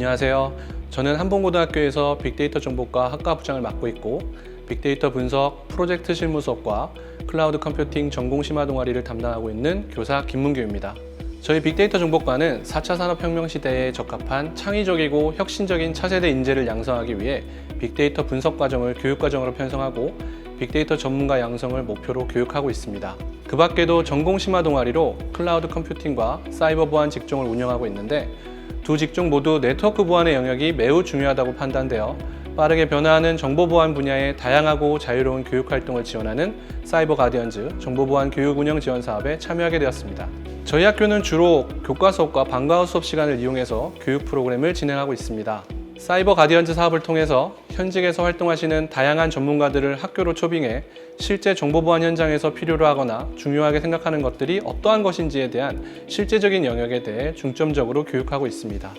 안녕하세요. 저는 한봉고등학교에서 빅데이터 정보과 학과 부장을 맡고 있고 빅데이터 분석, 프로젝트 실무 수업과 클라우드 컴퓨팅 전공 심화 동아리를 담당하고 있는 교사 김문규입니다. 저희 빅데이터 정보과는 4차 산업혁명 시대에 적합한 창의적이고 혁신적인 차세대 인재를 양성하기 위해 빅데이터 분석 과정을 교육 과정으로 편성하고 빅데이터 전문가 양성을 목표로 교육하고 있습니다. 그 밖에도 전공 심화 동아리로 클라우드 컴퓨팅과 사이버 보안 직종을 운영하고 있는데 두 직종 모두 네트워크 보안의 영역이 매우 중요하다고 판단되어 빠르게 변화하는 정보 보안 분야의 다양하고 자유로운 교육 활동을 지원하는 사이버 가디언즈 정보 보안 교육 운영 지원 사업에 참여하게 되었습니다. 저희 학교는 주로 교과 수업과 방과후 수업 시간을 이용해서 교육 프로그램을 진행하고 있습니다. 사이버 가디언즈 사업을 통해서 현직에서 활동하시는 다양한 전문가들을 학교로 초빙해 실제 정보 보안 현장에서 필요로 하거나 중요하게 생각하는 것들이 어떠한 것인지에 대한 실제적인 영역에 대해 중점적으로 교육하고 있습니다.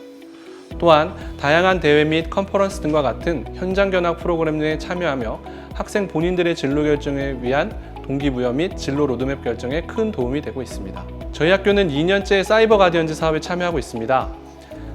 또한 다양한 대회 및 컨퍼런스 등과 같은 현장 견학 프로그램에 참여하며 학생 본인들의 진로 결정에 위한 동기부여 및 진로 로드맵 결정에 큰 도움이 되고 있습니다. 저희 학교는 2년째 사이버 가디언즈 사업에 참여하고 있습니다.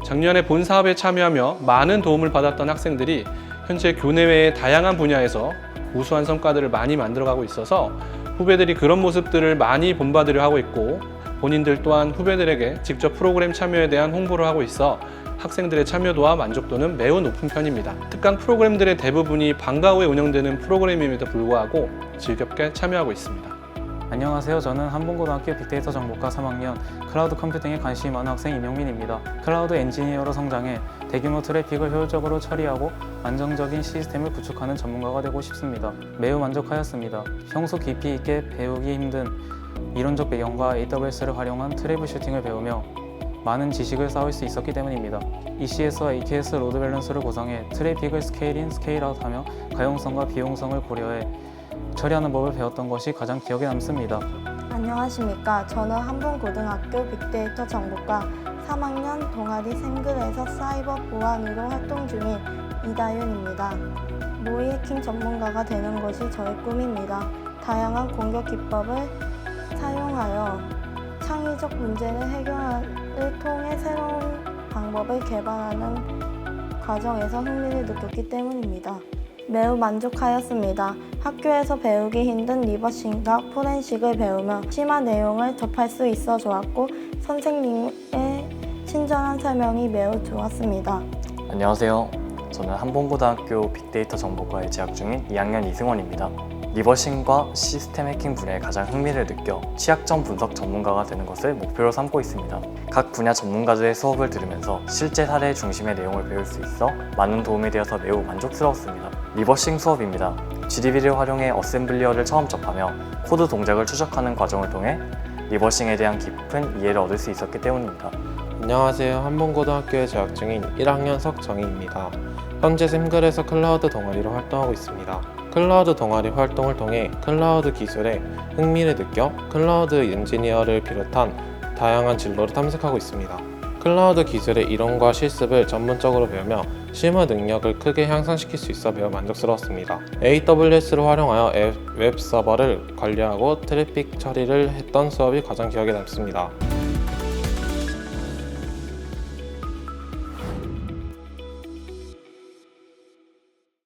작년에 본 사업에 참여하며 많은 도움을 받았던 학생들이 현재 교내외의 다양한 분야에서 우수한 성과들을 많이 만들어가고 있어서 후배들이 그런 모습들을 많이 본받으려 하고 있고 본인들 또한 후배들에게 직접 프로그램 참여에 대한 홍보를 하고 있어 학생들의 참여도와 만족도는 매우 높은 편입니다. 특강 프로그램들의 대부분이 방과 후에 운영되는 프로그램임에도 불구하고 즐겁게 참여하고 있습니다. 안녕하세요. 저는 한봉고등학교 빅데이터 정보과 3학년 클라우드 컴퓨팅에 관심이 많은 학생 임영민입니다. 클라우드 엔지니어로 성장해 대규모 트래픽을 효율적으로 처리하고 안정적인 시스템을 구축하는 전문가가 되고 싶습니다. 매우 만족하였습니다. 평소 깊이 있게 배우기 힘든 이론적 배경과 AWS를 활용한 트래블 슈팅을 배우며 많은 지식을 쌓을 수 있었기 때문입니다. ECS와 AKS 로드 밸런스를 구성해 트래픽을 스케일인, 스케일아웃하며 가용성과 비용성을 고려해 처리하는 법을 배웠던 것이 가장 기억에 남습니다. 안녕하십니까. 저는 한봉고등학교 빅데이터 정보과 3학년 동아리 생글에서 사이버 보안으로 활동 중인 이다윤입니다. 모의 해킹 전문가가 되는 것이 저의 꿈입니다. 다양한 공격 기법을 사용하여 창의적 문제를 해결을 통해 새로운 방법을 개발하는 과정에서 흥미를 느꼈기 때문입니다. 매우 만족하였습니다. 학교에서 배우기 힘든 리버싱과 포렌식을 배우며 심화 내용을 접할 수 있어 좋았고 선생님의 친절한 설명이 매우 좋았습니다. 안녕하세요. 저는 한봉고등학교 빅데이터 정보과에 재학 중인 2학년 이승원입니다. 리버싱과 시스템 해킹 분야에 가장 흥미를 느껴 취약점 분석 전문가가 되는 것을 목표로 삼고 있습니다. 각 분야 전문가들의 수업을 들으면서 실제 사례 중심의 내용을 배울 수 있어 많은 도움이 되어서 매우 만족스러웠습니다. 리버싱 수업입니다. GDB를 활용해 어셈블리어를 처음 접하며 코드 동작을 추적하는 과정을 통해 리버싱에 대한 깊은 이해를 얻을 수 있었기 때문입니다. 안녕하세요. 한봉고등학교에 재학 중인 1학년 석정희입니다. 현재 샘글에서 클라우드 동아리로 활동하고 있습니다. 클라우드 동아리 활동을 통해 클라우드 기술에 흥미를 느껴 클라우드 엔지니어를 비롯한 다양한 진로를 탐색하고 있습니다. 클라우드 기술의 이론과 실습을 전문적으로 배우며 실무 능력을 크게 향상시킬 수 있어 매우 만족스러웠습니다. AWS를 활용하여 앱, 웹 서버를 관리하고 트래픽 처리를 했던 수업이 가장 기억에 남습니다.